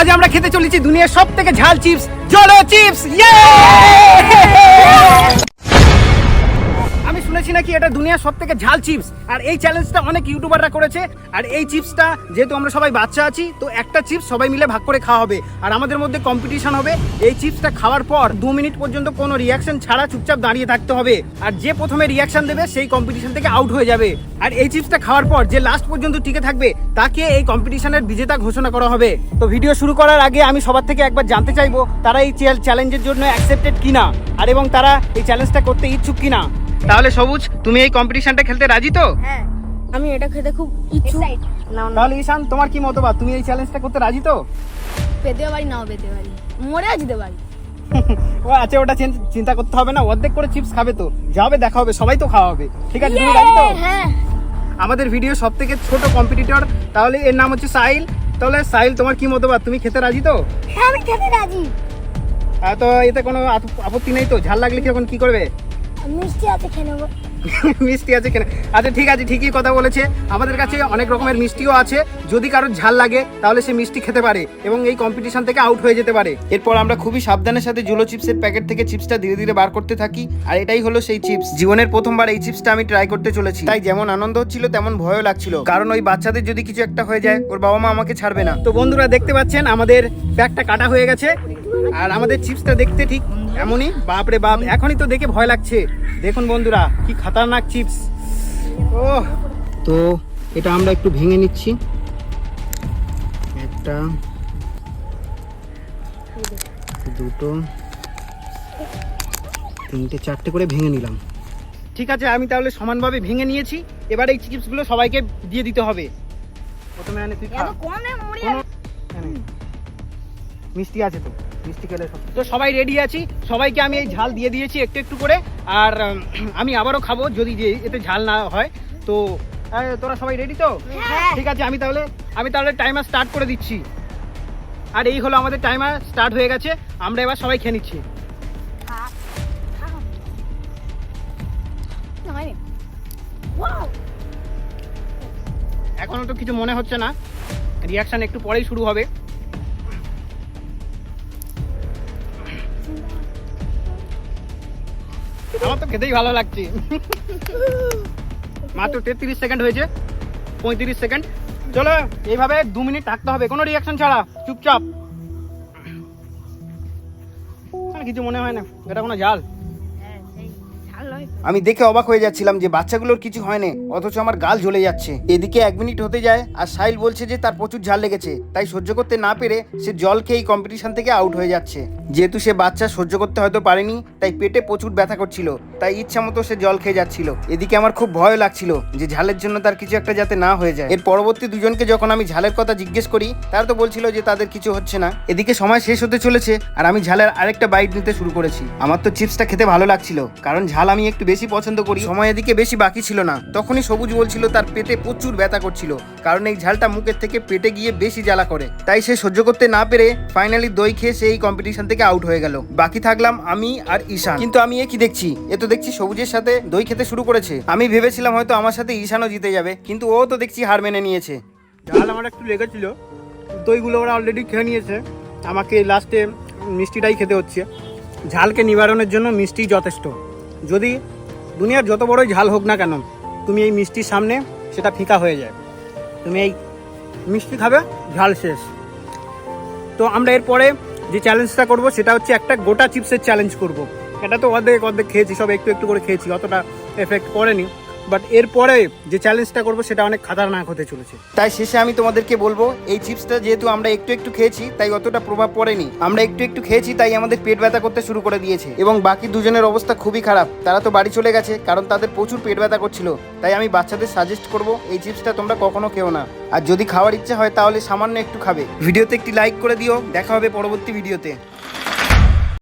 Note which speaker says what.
Speaker 1: আজ আমরা খেতে চলেছি দুনিয়ার সব থেকে ঝাল চিপস জলো চিপস আমি শুনেছি নাকি এটা দুনিয়ার সব থেকে ঝাল চিপস? আর এই চ্যালেঞ্জটা অনেক ইউটিউবাররা করেছে। আর এই চিপসটা যেহেতু আমরা সবাই বাচ্চা আছি, তো একটা চিপস সবাই মিলে ভাগ করে খাওয়া হবে। আর আমাদের মধ্যে কম্পিটিশন হবে। এই চিপসটা খাওয়ার পর দু মিনিট পর্যন্ত কোনো রিয়াকশন ছাড়া চুপচাপ দাঁড়িয়ে থাকতে হবে। আর যে প্রথমে রিয়াকশন দেবে, সেই কম্পিটিশন থেকে আউট হয়ে যাবে। আর এই চিপসটা খাওয়ার পর যে লাস্ট পর্যন্ত টিকে থাকবে, তাকে এই কম্পিটিশনের বিজেতা ঘোষণা করা হবে। তো ভিডিও শুরু করার আগে আমি সবার থেকে একবার জানতে চাইব, তারা এই চ্যালেঞ্জের জন্য অ্যাকসেপ্টেড কিনা? আর এবং তারা এই চ্যালেঞ্জটা করতে ইচ্ছুক কিনা? তাহলে সবুজ তুমি এই কম্পিটিশনটা খেলতে রাজি তো?
Speaker 2: হ্যাঁ। আমি এটা খেতে খুব ইচ্ছুক। না
Speaker 1: তাহলে ঈশান তোমার কি মতবাদ? তুমি এই চ্যালেঞ্জটা করতে রাজি তো?
Speaker 2: পেতে পারি নাও পেতে পারি। মরেও যেতে পারি।
Speaker 1: ও আচ্ছা ওটা চিন্তা করতে হবে না। অর্ধেক করে চিপস খাবে তো। যাবে দেখা হবে সবাই তো খাওয়া হবে। ঠিক আছে তুমি রাজি তো?
Speaker 2: হ্যাঁ।
Speaker 1: আমাদের ভিডিও সব থেকে ছোট কম্পিটিটর তাহলে এর নাম হচ্ছে সাহিল। তাহলে সাহিল তোমার কি মতবাদ? তুমি খেতে রাজি তো?
Speaker 2: হ্যাঁ আমি খেতে রাজি।
Speaker 1: তো এতে কোনো আপ- আপত্তি নেই তো? ঝাল লাগলে কি এখন কি করবে?
Speaker 2: মিষ্টি আছে
Speaker 1: কেন আচ্ছা ঠিক আছে, ঠিকই কথা বলেছে। আমাদের কাছে অনেক রকমের মিষ্টিও আছে। যদি কারোর ঝাল লাগে, তাহলে সে মিষ্টি খেতে পারে এবং এই কম্পিটিশন থেকে আউট হয়ে যেতে পারে। এরপর আমরা খুবই সাবধানের সাথে জুলো চিপসের প্যাকেট থেকে চিপসটা ধীরে ধীরে বার করতে থাকি। আর এটাই হলো সেই চিপস জীবনের প্রথমবার এই চিপসটা আমি ট্রাই করতে চলেছি। তাই যেমন আনন্দ হচ্ছিল, তেমন ভয়ও লাগছিল। কারণ ওই বাচ্চাদের যদি কিছু একটা হয়ে যায়, ওর বাবা মা আমাকে ছাড়বে না। তো বন্ধুরা, দেখতে পাচ্ছেন, আমাদের প্যাকটা কাটা হয়ে গেছে। আর আমাদের চিপসটা দেখতে ঠিক এমনই। বাপরে বাপ এখনই তো দেখে ভয় লাগছে। দেখুন বন্ধুরা কি খাতারনাক চিপস। ও তো এটা আমরা একটু ভেঙে নিচ্ছি। একটা দুটো তিনটে চারটে করে ভেঙে নিলাম। ঠিক আছে আমি তাহলে সমানভাবে ভেঙে নিয়েছি। এবার এই চিপসগুলো সবাইকে দিয়ে দিতে হবে। প্রথমে আনে তুই মিষ্টি আছে তো। তো সবাই রেডি আছি। সবাইকে আমি এই ঝাল দিয়ে দিয়েছি একটু একটু করে। আর আমি আবারও খাব যদি যে এতে ঝাল না হয়। তো তোরা সবাই রেডি তো?
Speaker 2: হ্যাঁ।
Speaker 1: ঠিক আছে আমি তাহলে আমি তাহলে টাইমার স্টার্ট করে দিচ্ছি। আর এই হলো আমাদের টাইমার স্টার্ট হয়ে গেছে। আমরা এবার সবাই খেয়ে নিচ্ছি। এখনও তো কিছু মনে হচ্ছে না। রিয়াকশন একটু পরেই শুরু হবে। আমার তো খেতেই ভালো লাগছে। মাত্র তেত্রিশ সেকেন্ড হয়েছে, পঁয়ত্রিশ সেকেন্ড। চলো, এইভাবে দু মিনিট থাকতে হবে, কোনো রিয়াকশন ছাড়া, চুপচাপ। আর কিছু মনে হয় না, এটা কোনো জাল
Speaker 3: আমি দেখে অবাক হয়ে যাচ্ছিলাম যে বাচ্চাগুলোর কিছু হয়নি অথচ আমার গাল জ্বলে যাচ্ছে। এদিকে এক মিনিট হতে যায়, আর সাহিল বলছে যে তার প্রচুর ঝাল লেগেছে, তাই সহ্য করতে না পেরে সে জল খেয়ে কম্পিটিশন থেকে আউট হয়ে যাচ্ছে। যেহেতু সে বাচ্চা সহ্য করতে হয়তো পারেনি, তাই পেটে প্রচুর ব্যথা করছিল, তাই ইচ্ছা মতো সে জল খেয়ে যাচ্ছিল। এদিকে আমার খুব ভয় লাগছিল যে ঝালের জন্য তার কিছু একটা যাতে না হয়ে যায়। এর পরবর্তী দুজনকে যখন আমি ঝালের কথা জিজ্ঞেস করি, তারা তো বলছিল যে তাদের কিছু হচ্ছে না। এদিকে সময় শেষ হতে চলেছে, আর আমি ঝালের আরেকটা বাইট নিতে শুরু করেছি। আমার তো চিপসটা খেতে ভালো লাগছিল, কারণ ঝাল আমি একটু বেশি পছন্দ করি। সময় এদিকে বেশি বাকি ছিল না। তখনই সবুজ বলছিল, তার পেটে প্রচুর ব্যথা করছিল। কারণ এই ঝালটা মুখের থেকে পেটে গিয়ে বেশি জ্বালা করে। তাই সে সহ্য করতে না পেরে ফাইনালি দই খেয়ে সে এই কম্পিটিশন থেকে আউট হয়ে গেল। বাকি থাকলাম আমি আর ঈশান। কিন্তু আমি এ কি দেখছি? এ তো দেখছি সবুজের সাথে দই খেতে শুরু করেছে। আমি ভেবেছিলাম হয়তো আমার সাথে ঈশানও জিতে যাবে, কিন্তু ও তো দেখছি হার মেনে নিয়েছে।
Speaker 1: ঝাল আমার একটু লেগেছিল। দইগুলো ওরা অলরেডি খেয়ে নিয়েছে। আমাকে লাস্টে মিষ্টিটাই খেতে হচ্ছে। ঝালকে নিবারণের জন্য মিষ্টি যথেষ্ট। যদি দুনিয়ার যত বড়ই ঝাল হোক না কেন, তুমি এই মিষ্টির সামনে সেটা ফিকা হয়ে যায়। তুমি এই মিষ্টি খাবে, ঝাল শেষ। তো আমরা এরপরে যে চ্যালেঞ্জটা করব, সেটা হচ্ছে একটা গোটা চিপসের চ্যালেঞ্জ করব। এটা তো অর্ধেক অর্ধেক খেয়েছি, সব একটু একটু করে খেয়েছি, অতটা এফেক্ট পড়েনি। বাট এরপরে যে চ্যালেঞ্জটা করব, সেটা অনেক খাতারনাক হতে চলেছে।
Speaker 3: তাই শেষে আমি তোমাদেরকে বলব, এই চিপসটা যেহেতু আমরা একটু একটু খেয়েছি, তাই অতটা প্রভাব পড়েনি। আমরা একটু একটু খেয়েছি, তাই আমাদের পেট ব্যথা করতে শুরু করে দিয়েছে। এবং বাকি দুজনের অবস্থা খুবই খারাপ। তারা তো বাড়ি চলে গেছে, কারণ তাদের প্রচুর পেট ব্যথা করছিল। তাই আমি বাচ্চাদের সাজেস্ট করব, এই চিপসটা তোমরা কখনো খেও না। আর যদি খাওয়ার ইচ্ছা হয়, তাহলে সামান্য একটু খাবে। ভিডিওতে একটি লাইক করে দিও। দেখা হবে পরবর্তী ভিডিওতে